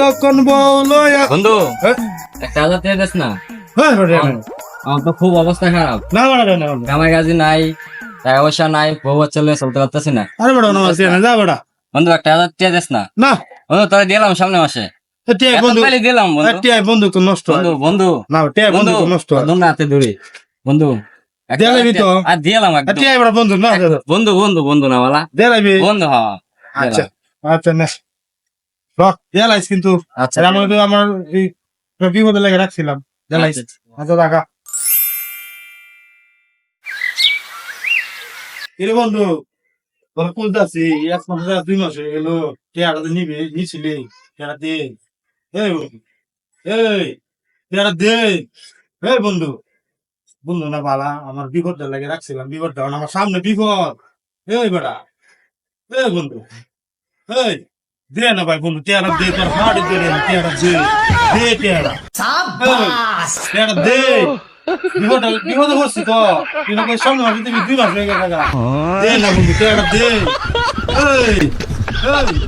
যখন বলো বন্ধু হ্যাঁ? একটা হাজার টাকা দিস না। হ্যাঁ আমার- তো খুব অবস্থা খারাপ। না না। কামাই কাজী নাই টাকা পয়সা নাই বউ বাচ্চা লিয়ে চলতে পারতেছি না। আরে বেটা না মাসে না যা বেটা বন্ধু একটা হাজার টাকা দিস না। না। বন্ধু তোরা দিলাম সামনে মাসে। বন্ধু নষ্ট। বন্ধু বন্ধু। না বন্ধু বন্ধু নষ্ট। বন্ধু না হাতে ধরি বন্ধু তো? আর দিলাম একদম। বন্ধু না বন্ধু বন্ধু বন্ধু না বলা। বন্ধু হ্যাঁ আচ্ছা। আচ্ছা নে। রক দেলাইস কিন্তু আচ্ছা। আমার তো আমার এই বিপদে লেগে রাখছিলাম। দেলাইস আচ্ছা টাকা। কিরে বন্ধু তোর কুলতাছি এক মাস দুই মাস হয়ে গেল টেয়ারা তো নিবি? নিছিলি। টেয়ারা দে? এই বন্ধু। এই টেয়ারা দে? এই বন্ধু। বন্ধু না বালা আমার বিপদটা লাগে রাখছিলাম বিপদটা এখন আমার সামনে বিপদ। এই বেটা। এই বন্ধু। এই। দে না ভাই বন্ধু তেরা দে তোর হাড়ি দে রে টেয়ারা দে দে সাবাস তেরা দে। বিপদ বিপদ করছি তো। কিন্তু কই সামনে মাসে তুমি দুই মাস হয়ে গেছে দে না বন্ধু তেরা দে। এই এই।